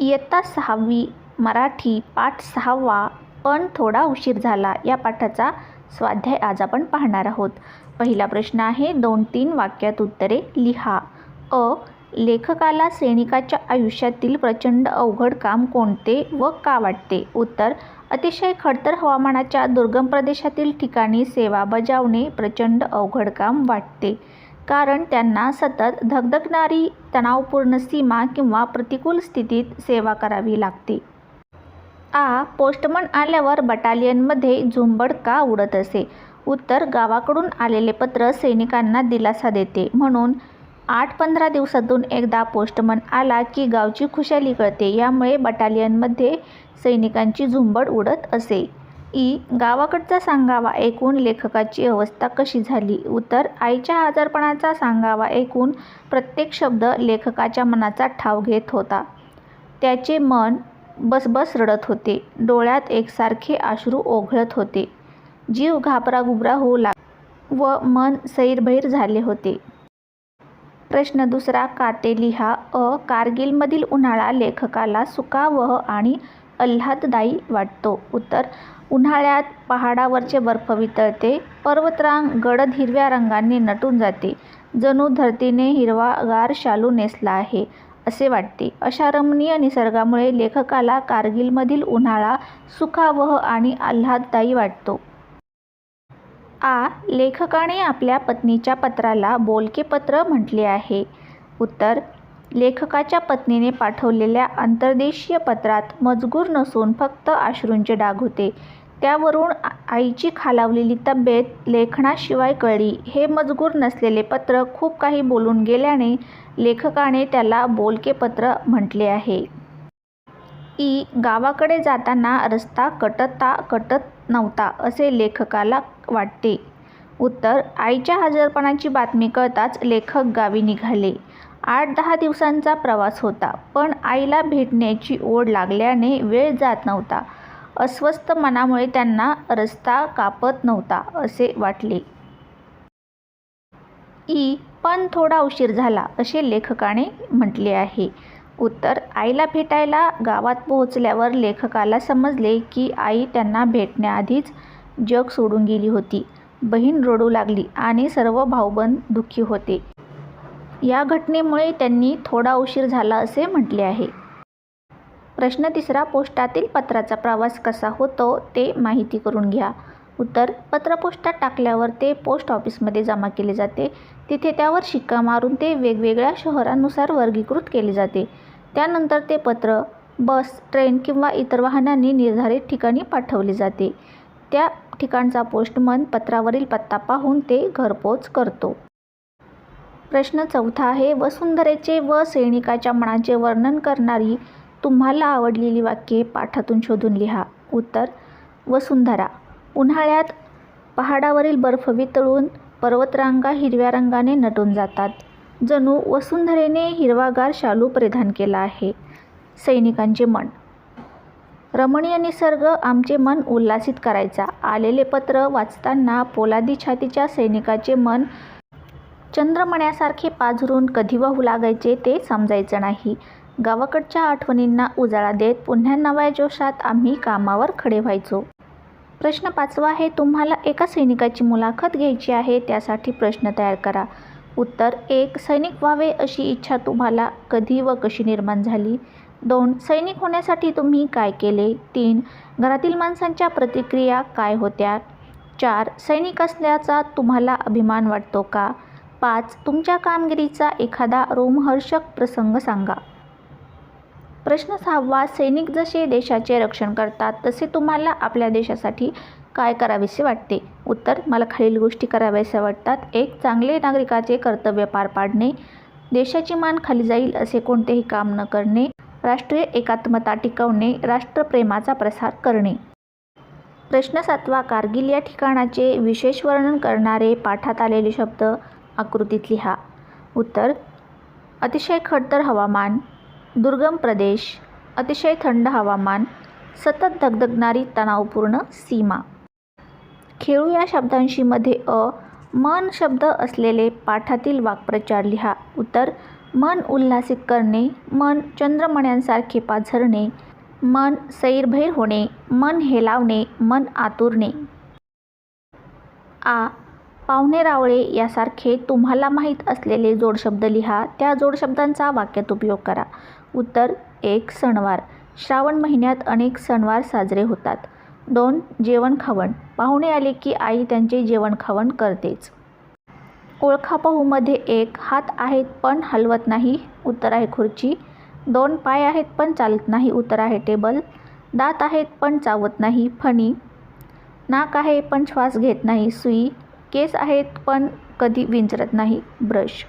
इयत्ता सहावी मराठी पाठ सहावा पण थोडा उशीर झाला या पाठाचा स्वाध्याय आज आपण पाहणार आहोत. पहिला प्रश्न आहे दोन तीन वाक्यात उत्तरे लिहा. अ लेखकाला सैनिकाच्या आयुष्यातील प्रचंड अवघड काम कोणते व का वाटते? उत्तर अतिशय खडतर हवामानाच्या दुर्गम प्रदेशातील ठिकाणी सेवा बजावणे प्रचंड अवघड काम वाटते. कारण त्यांना सतत धगधगणारी तणावपूर्ण सीमा किंवा प्रतिकूल स्थितीत सेवा करावी लागते. आ पोस्टमन आल्यावर बटालियनमध्ये झुंबड का उडत असे. उत्तर गावाकडून आलेले पत्र सैनिकांना दिलासा देते. म्हणून आठ पंधरा दिवसातून एकदा पोस्टमन आला की गावची खुशाली कळते. यामुळे बटालियनमध्ये सैनिकांची झुंबड उडत असे. ई गावाकडचा सांगावा ऐकून लेखकाची अवस्था कशी झाली? उत्तर आईच्या आजारपणाचा सांगावा ऐकून प्रत्येक शब्द लेखकाच्या मनाचा ठाव घेत होता. त्याचे मन बसबस रडत होते. डोळ्यात एकसारखे अश्रू ओघळत होते. जीव घाबराघुबरा होऊ लाग व मन सैरभैर झाले होते. प्रश्न दुसरा काते लिहा अ कारगिलमधील उन्हाळा लेखकाला सुखावह आणि आल्हाददायी वाटतो. उत्तर उन्हाळ्यात पहाडावरचे बर्फ वितळते पर्वतरांग गडद हिरव्या रंगांनी नटून जाते. जणू धरतीने हिरवागार शालू नेसला आहे असे वाटते. अशा रमणीय निसर्गामुळे लेखकाला कारगिलमधील उन्हाळा सुखावह आणि आल्हाददायी वाटतो. आ. लेखकाने आपल्या पत्नीच्या पत्राला बोलके पत्र म्हटले आहे. उत्तर लेखकाच्या पत्नीने पाठवलेल्या अंतर्देशीय पत्रात मजगूर नसून फक्त आश्रूंचे डाग होते. त्यावरून आईची खालावलेली तब्येत लेखनाशिवाय कळली. हे मजगूर नसलेले पत्र खूप काही बोलून गेल्याने लेखकाने त्याला बोलके पत्र म्हटले आहे. ई गावाकडे जाताना रस्ता कटता कटत नव्हता असे लेखकाला वाटते. उत्तर आईच्या हजरपणाची बातमी कळताच लेखक गावी निघाले. आठ दहा दिवसांचा प्रवास होता पण आईला भेटण्याची ओढ लागल्याने वेळ जात नव्हता. अस्वस्थ मनामुळे त्यांना रस्ता कापत नव्हता असे वाटले. ई पण थोडा उशीर झाला असे लेखकाने म्हटले आहे. उत्तर आईला भेटायला गावात पोहोचल्यावर लेखकाला समजले की आई त्यांना भेटण्याआधीच जग सोडून गेली होती. बहीण रडू लागली आणि सर्व भाऊबंद दुःखी होते. या घटनेमुळे त्यांनी थोडा उशीर झाला असे म्हटले आहे. प्रश्न तिसरा पोस्टातील पत्राचा प्रवास कसा होतो ते माहिती करून घ्या. उत्तर पत्र पोस्टात टाकल्यावर ते पोस्ट ऑफिसमध्ये जमा केले जाते. तिथे त्यावर शिक्का मारून ते वेगवेगळ्या शहरानुसार वर्गीकृत केले जाते. त्यानंतर ते पत्र बस ट्रेन किंवा इतर वाहनांनी निर्धारित ठिकाणी पाठवले जाते. त्या ठिकाणचा पोस्टमन पत्रावरील पत्ता पाहून ते घरपोच करतो. प्रश्न चौथा आहे वसुंधरेचे व सैनिकाच्या मनाचे वर्णन करणारी तुम्हाला आवडलेली वाक्ये पाठातून शोधून लिहा. उत्तर वसुंधरा. उन्हाळ्यात पहाडावरील बर्फ वितळून पर्वतरांगा हिरव्या रंगाने नटून जातात. जणू वसुंधरेने हिरवागार शालू परिधान केला आहे. सैनिकांचे मन. रमणीय निसर्ग आमचे मन उल्हासित करायचा. आलेले पत्र वाचताना पोलादी छातीच्या सैनिकाचे मन चंद्रमण्यासारखे पाझरून कधी वाहू लागायचे ते समजायचं नाही. गावाकडच्या आठवणींना उजाळा देत पुन्हा नव्या जोशात आम्ही कामावर खडे व्हायचो. प्रश्न पाचवा आहे तुम्हाला एका सैनिकाची मुलाखत घ्यायची आहे त्यासाठी प्रश्न तयार करा. उत्तर एक सैनिक व्हावे अशी इच्छा तुम्हाला कधी व कशी निर्माण झाली? दोन सैनिक होण्यासाठी तुम्ही काय केले? तीन घरातील माणसांच्या प्रतिक्रिया काय होत्या? चार सैनिक असल्याचा तुम्हाला अभिमान वाटतो का? पाच तुमच्या कामगिरीचा एखादा रोमहर्षक प्रसंग सांगा. प्रश्न सहावा सैनिक जसे देशाचे रक्षण करतात तसे तुम्हाला आपल्या देशासाठी काय करावेसे वाटते? उत्तर मला खालील गोष्टी कराव्याशा वाटतात. एक चांगले नागरिकाचे कर्तव्य पार पाडणे. देशाची मान खाली जाईल असे कोणतेही काम न करणे. राष्ट्रीय एकात्मता टिकवणे. राष्ट्रप्रेमाचा प्रसार करणे. प्रश्न सातवा कारगिल या ठिकाणाचे विशेष वर्णन करणारे पाठात आलेले शब्द. आकृतीत लिहा उत्तर अतिशय खडतर हवामान दुर्गम प्रदेश अतिशय थंड हवामान सतत धगधगणारी तणावपूर्ण सीमा. खेळू या शब्दांशी मध्ये अ मन शब्द असलेले पाठातील वाक्प्रचार लिहा. उत्तर मन उल्हासित करणे मन चंद्रमण्यांसारखे पाझरणे मन सैरभैर होणे मन हेलावणे मन आतुरणे. आ पाहुणे रावळे यासारखे तुम्हाला माहीत असलेले जोडशब्द लिहा. त्या जोडशब्दांचा वाक्यात उपयोग करा. उत्तर एक सणवार. श्रावण महिन्यात अनेक सणवार साजरे होतात. दोन जेवणखावण पाहुणे आले की आई त्यांचे जेवणखावण करतेच. ओळखा पाहूमध्ये एक हात आहेत पण हलवत नाही उत्तर आहे खुर्ची. दोन पाय आहेत पण चालत नाही उत्तर आहे टेबल. दात आहेत पण चावत नाही फणी. नाक आहे पण श्वास घेत नाही सुई. केस आहेत पण कधी विंचरत नाही ब्रश.